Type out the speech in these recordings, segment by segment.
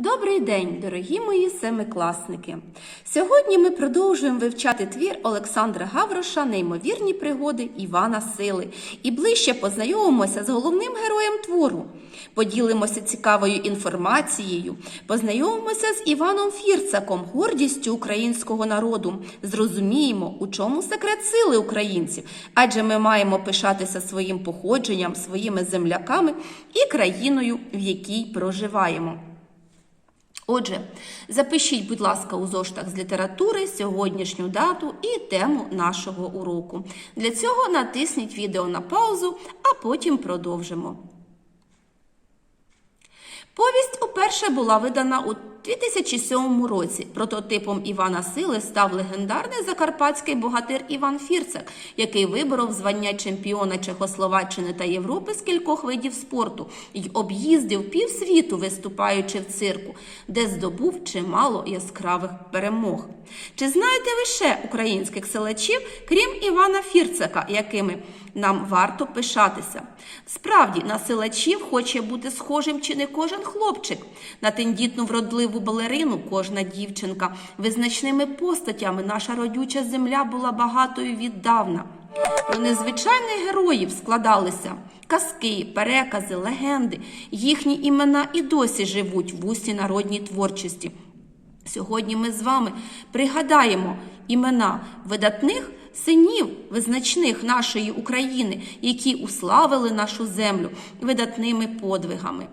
Добрий день, дорогі мої семикласники! Сьогодні ми продовжуємо вивчати твір Олександра Гавроша Неймовірні пригоди Івана Сили і ближче познайомимося з головним героєм твору. Поділимося цікавою інформацією, познайомимося з Іваном Фірцаком, гордістю українського народу. Зрозуміємо, у чому секрет сили українців, адже ми маємо пишатися своїм походженням, своїми земляками і країною, в якій проживаємо. Отже, запишіть, будь ласка, у зоштах з літератури сьогоднішню дату і тему нашого уроку. Для цього натисніть відео на паузу, а потім продовжимо. Повість уперше була видана у 2007 році. Прототипом Івана Сили став легендарний закарпатський богатир Іван Фірцак, який виборов звання чемпіона Чехословаччини та Європи з кількох видів спорту і об'їздив півсвіту, виступаючи в цирку, де здобув чимало яскравих перемог. Чи знаєте ви ще українських селачів, крім Івана Фірцака, якими нам варто пишатися? Справді, на силачів хоче бути схожим чи не кожен хлопчик, на тендітну вродливу балерину кожна дівчинка. Визначними постатями наша родюча земля була багатою віддавна. Про незвичайних героїв складалися казки, перекази, легенди. Їхні імена і досі живуть в усі народній творчості. Сьогодні ми з вами пригадаємо імена видатних синів визначних нашої України, які уславили нашу землю видатними подвигами.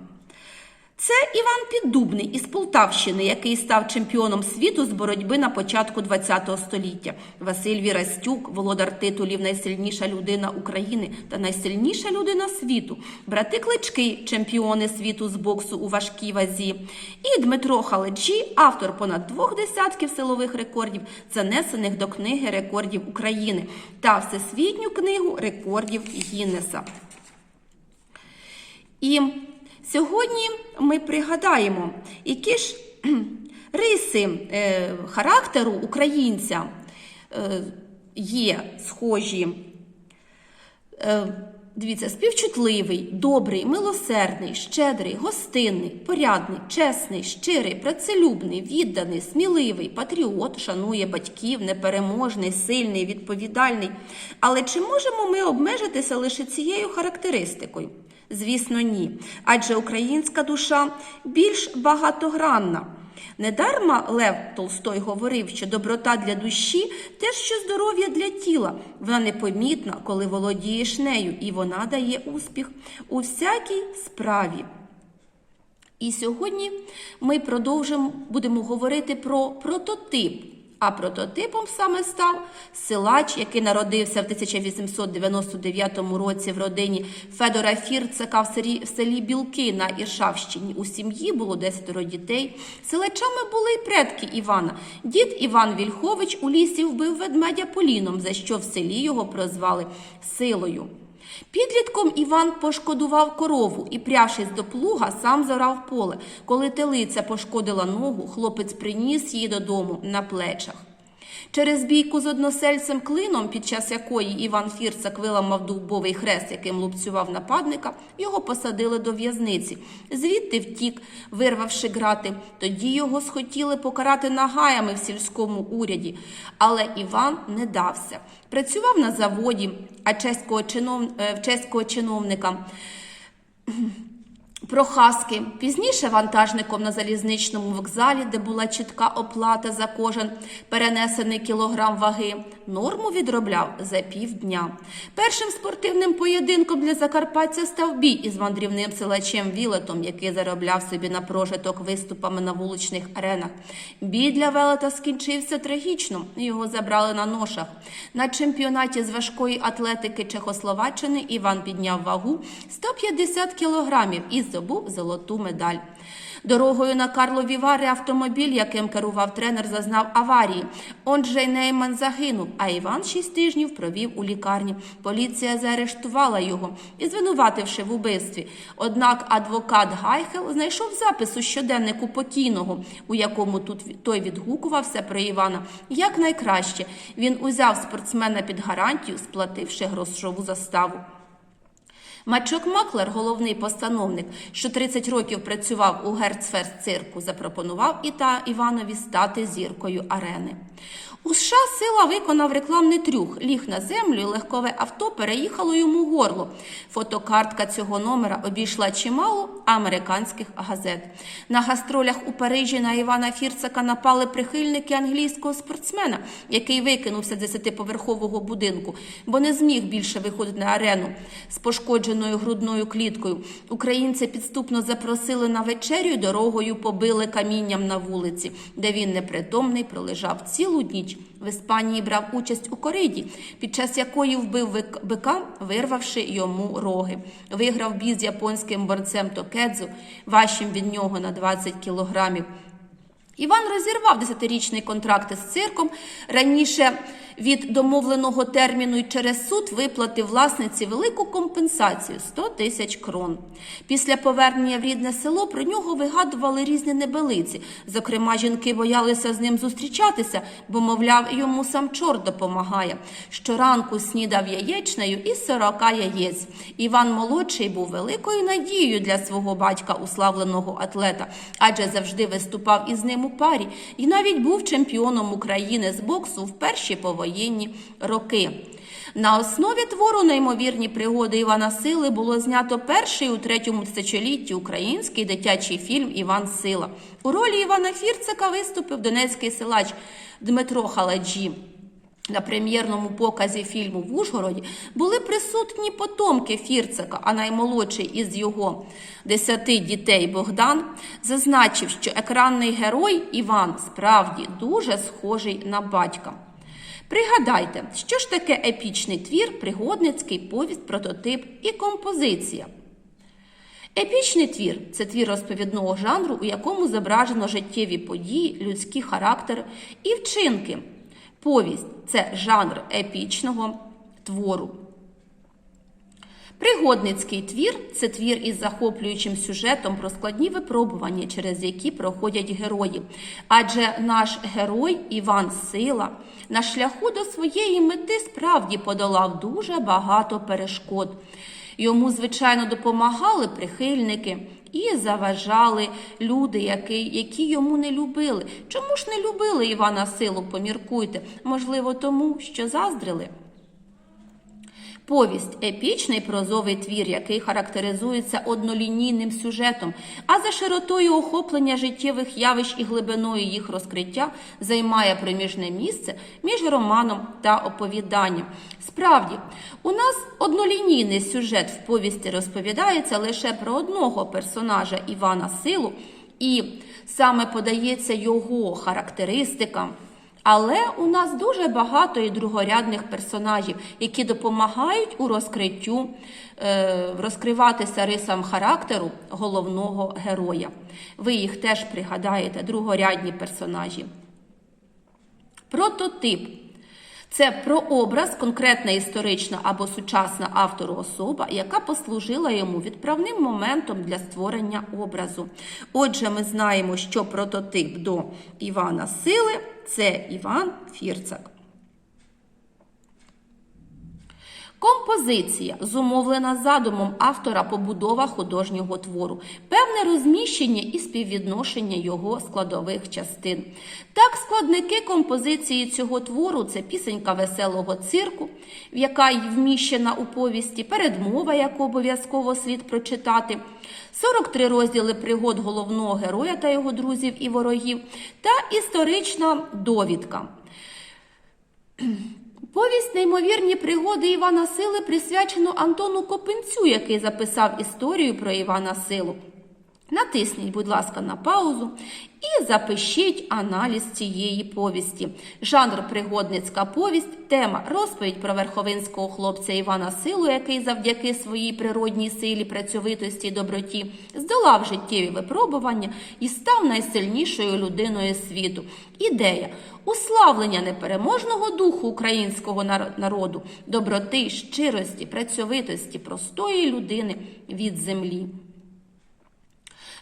Це Іван Піддубний із Полтавщини, який став чемпіоном світу з боротьби на початку ХХ століття. Василь Вірастюк, володар титулів Найсильніша людина України та найсильніша людина світу. Брати Клички, чемпіони світу з боксу у важкій вазі. І Дмитро Халеджі, автор понад двох десятків силових рекордів, занесених до книги рекордів України та Всесвітню книгу рекордів Гіннеса. І Сьогодні ми пригадаємо, які ж риси е, характеру українця е, є схожі. Е, Дивіться, співчутливий, добрий, милосердний, щедрий, гостинний, порядний, чесний, щирий, працелюбний, відданий, сміливий, патріот, шанує батьків, непереможний, сильний, відповідальний. Але чи можемо ми обмежитися лише цією характеристикою? Звісно, ні. Адже українська душа більш багатогранна. Недарма Лев Толстой говорив, що доброта для душі те, що здоров'я для тіла. Вона непомітна, коли володієш нею, і вона дає успіх у всякій справі. І сьогодні ми продовжимо будемо говорити про прототип. А прототипом саме став силач, який народився в 1899 році в родині Федора Фірцака в селі, Білки на Іршавщині. У сім'ї було десятеро дітей. Силачами були й предки Івана. Дід Іван Вільхович у лісі вбив ведмедя поліном, за що в селі його прозвали силою. Підлітком Іван пошкодував корову і, прявшись до плуга, сам зорав поле. Коли телиця пошкодила ногу, хлопець приніс її додому на плечах. Через бійку з односельцем клином, під час якої Іван Фірцак виламав дубовий хрест, яким лупцював нападника, його посадили до в'язниці. Звідти втік, вирвавши грати. Тоді його схотіли покарати нагаями в сільському уряді. Але Іван не дався. Працював на заводі, а чеського, чинов... е, чеського чиновника. Прохаски, пізніше вантажником на залізничному вокзалі, де була чітка оплата за кожен перенесений кілограм ваги, норму відробляв за півдня. Першим спортивним поєдинком для Закарпаття став бій із мандрівним силачем Вілетом, який заробляв собі на прожиток виступами на вуличних аренах. Бій для Велета скінчився трагічно. Його забрали на ношах. На чемпіонаті з важкої атлетики Чехословаччини Іван підняв вагу 150 кілограмів і здобув золоту медаль. Дорогою на Карлові Вари автомобіль, яким керував тренер, зазнав аварії. Онджей Нейман загинув, а Іван шість тижнів провів у лікарні. Поліція заарештувала його і звинувативши в убивстві. Однак адвокат Гайхел знайшов запис у щоденнику покійного, у якому тут той відгукувався про Івана як найкраще. Він узяв спортсмена під гарантію, сплативши грошову заставу. Мачок Маклер, головний постановник, що 30 років працював у Герцферст цирку, запропонував Іта Іванові стати зіркою арени. У США сила виконав рекламний трюк, ліг на землю, і легкове авто переїхало йому горло. Фотокартка цього номера обійшла чимало американських газет. На гастролях у Парижі на Івана Фірцака напали прихильники англійського спортсмена, який викинувся з десятиповерхового будинку, бо не зміг більше виходити на арену з пошкодженою грудною кліткою. Українці підступно запросили на вечерю дорогою побили камінням на вулиці, де він непритомний пролежав цілу ніч. В Іспанії брав участь у кориді, під час якої вбив бика, вирвавши йому роги. Виграв бій з японським борцем Токедзу, важчим від нього на 20 кілограмів. Іван розірвав десятирічний контракт із цирком. Раніше від домовленого терміну і через суд виплатив власниці велику компенсацію 100 тисяч крон. Після повернення в рідне село про нього вигадували різні небелиці. Зокрема, жінки боялися з ним зустрічатися, бо, мовляв, йому сам чорт допомагає. Щоранку снідав яєчнею із 40 яєць. Іван молодший був великою надією для свого батька, уславленого атлета, адже завжди виступав із ним у парі і навіть був чемпіоном України з боксу в перші повоєнні роки. На основі твору неймовірні пригоди Івана Сили було знято перший у третьому тисячолітті український дитячий фільм Іван Сила. У ролі Івана Фірцика виступив донецький силач Дмитро Халаджі. На прем'єрному показі фільму в Ужгороді були присутні потомки Фірцика, а наймолодший із його десяти дітей Богдан зазначив, що екранний герой Іван справді дуже схожий на батька. Пригадайте, що ж таке епічний твір, пригодницький повість, прототип і композиція. Епічний твір це твір розповідного жанру, у якому зображено життєві події, людські характери і вчинки. Повість це жанр епічного твору. Пригодницький твір це твір із захоплюючим сюжетом про складні випробування, через які проходять герої. Адже наш герой Іван Сила на шляху до своєї мети справді подолав дуже багато перешкод. Йому, звичайно, допомагали прихильники і заважали люди, які, які йому не любили. Чому ж не любили Івана Силу, поміркуйте? Можливо, тому, що заздрили. Повість епічний прозовий твір, який характеризується однолінійним сюжетом, а за широтою охоплення життєвих явищ і глибиною їх розкриття займає приміжне місце між романом та оповіданням. Справді, у нас однолінійний сюжет в повісті розповідається лише про одного персонажа Івана Силу, і саме подається його характеристикам. Але у нас дуже багато і другорядних персонажів, які допомагають у розкриттю, е, розкриватися рисам характеру головного героя. Ви їх теж пригадаєте, другорядні персонажі. Прототип це прообраз, конкретна історична або сучасна автору особа, яка послужила йому відправним моментом для створення образу. Отже, ми знаємо, що прототип до Івана Сили це Іван Фірцак. Композиція зумовлена задумом автора побудова художнього твору, певне розміщення і співвідношення його складових частин. Так, складники композиції цього твору це пісенька веселого цирку, яка й вміщена у повісті, передмова, яку обов'язково слід прочитати, 43 розділи пригод головного героя та його друзів і ворогів, та історична довідка. Повість неймовірні пригоди Івана Сили присвячено Антону Копинцю, який записав історію про Івана Силу. Натисніть, будь ласка, на паузу і запишіть аналіз цієї повісті. Жанр пригодницька повість, тема розповідь про верховинського хлопця Івана Силу, який завдяки своїй природній силі, працьовитості і доброті здолав життєві випробування і став найсильнішою людиною світу. Ідея уславлення непереможного духу українського народу, доброти, щирості, працьовитості, простої людини від землі.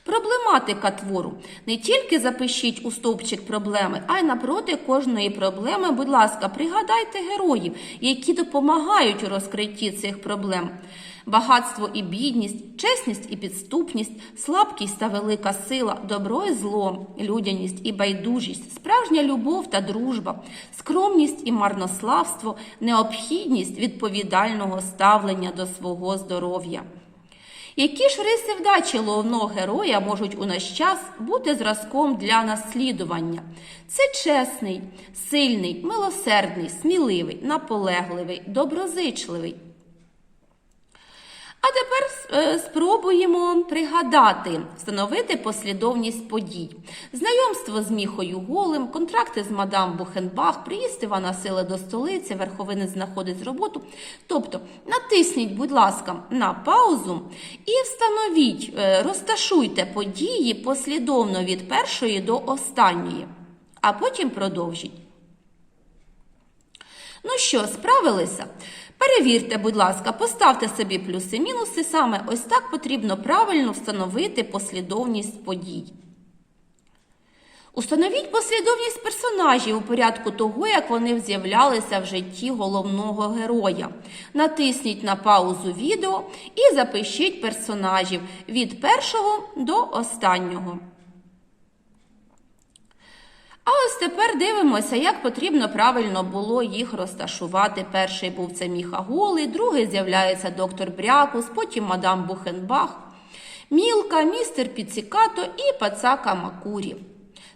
Проблематика твору. Не тільки запишіть у стовпчик проблеми, а й напроти кожної проблеми, будь ласка, пригадайте героїв, які допомагають у розкритті цих проблем. багатство і бідність, чесність і підступність, слабкість та велика сила, добро і зло, людяність і байдужість, справжня любов та дружба, скромність і марнославство, необхідність відповідального ставлення до свого здоров'я. Які ж риси вдачі головного героя можуть у наш час бути зразком для наслідування? Це чесний, сильний, милосердний, сміливий, наполегливий, доброзичливий. А тепер е, спробуємо пригадати, встановити послідовність подій. Знайомство з Міхою Голим, контракти з мадам Бухенбах, приїзд Івана Сили до столиці, верховини знаходить роботу. Тобто натисніть, будь ласка, на паузу і встановіть, е, розташуйте події послідовно від першої до останньої, а потім продовжіть. Ну що, справилися? Перевірте, будь ласка, поставте собі плюси-мінуси. Саме ось так потрібно правильно встановити послідовність подій. Установіть послідовність персонажів у порядку того, як вони з'являлися в житті головного героя. Натисніть на паузу відео і запишіть персонажів від першого до останнього. А ось тепер дивимося, як потрібно правильно було їх розташувати. Перший був це Міха Голий, другий з'являється доктор Брякус, потім мадам Бухенбах, Мілка, містер Піцікато і пацака Макурі.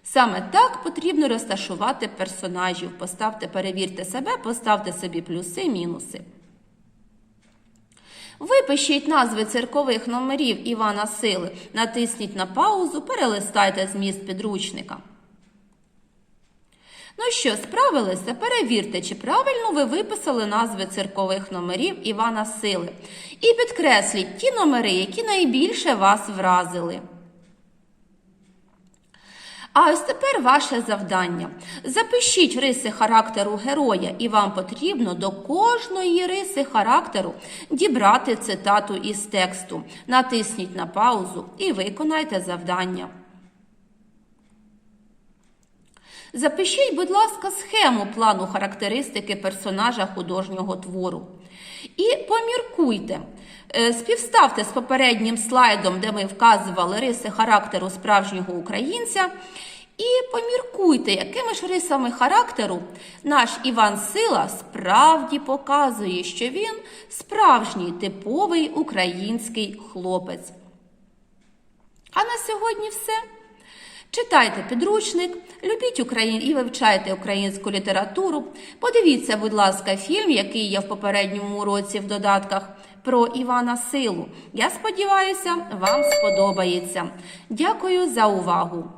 Саме так потрібно розташувати персонажів. Поставте, перевірте себе, поставте собі плюси, мінуси. Випишіть назви циркових номерів Івана Сили, натисніть на паузу, перелистайте зміст підручника. Ну що, справилися? Перевірте, чи правильно ви виписали назви циркових номерів Івана Сили. І підкресліть ті номери, які найбільше вас вразили. А ось тепер ваше завдання. Запишіть риси характеру героя, і вам потрібно до кожної риси характеру дібрати цитату із тексту. Натисніть на паузу і виконайте завдання. Запишіть, будь ласка, схему плану характеристики персонажа художнього твору. І поміркуйте, е, співставте з попереднім слайдом, де ми вказували риси характеру справжнього українця. І поміркуйте, якими ж рисами характеру наш Іван Сила справді показує, що він справжній типовий український хлопець. А на сьогодні все. Читайте підручник, любіть Україну і вивчайте українську літературу. Подивіться, будь ласка, фільм, який є в попередньому уроці в додатках про Івана Силу. Я сподіваюся, вам сподобається. Дякую за увагу!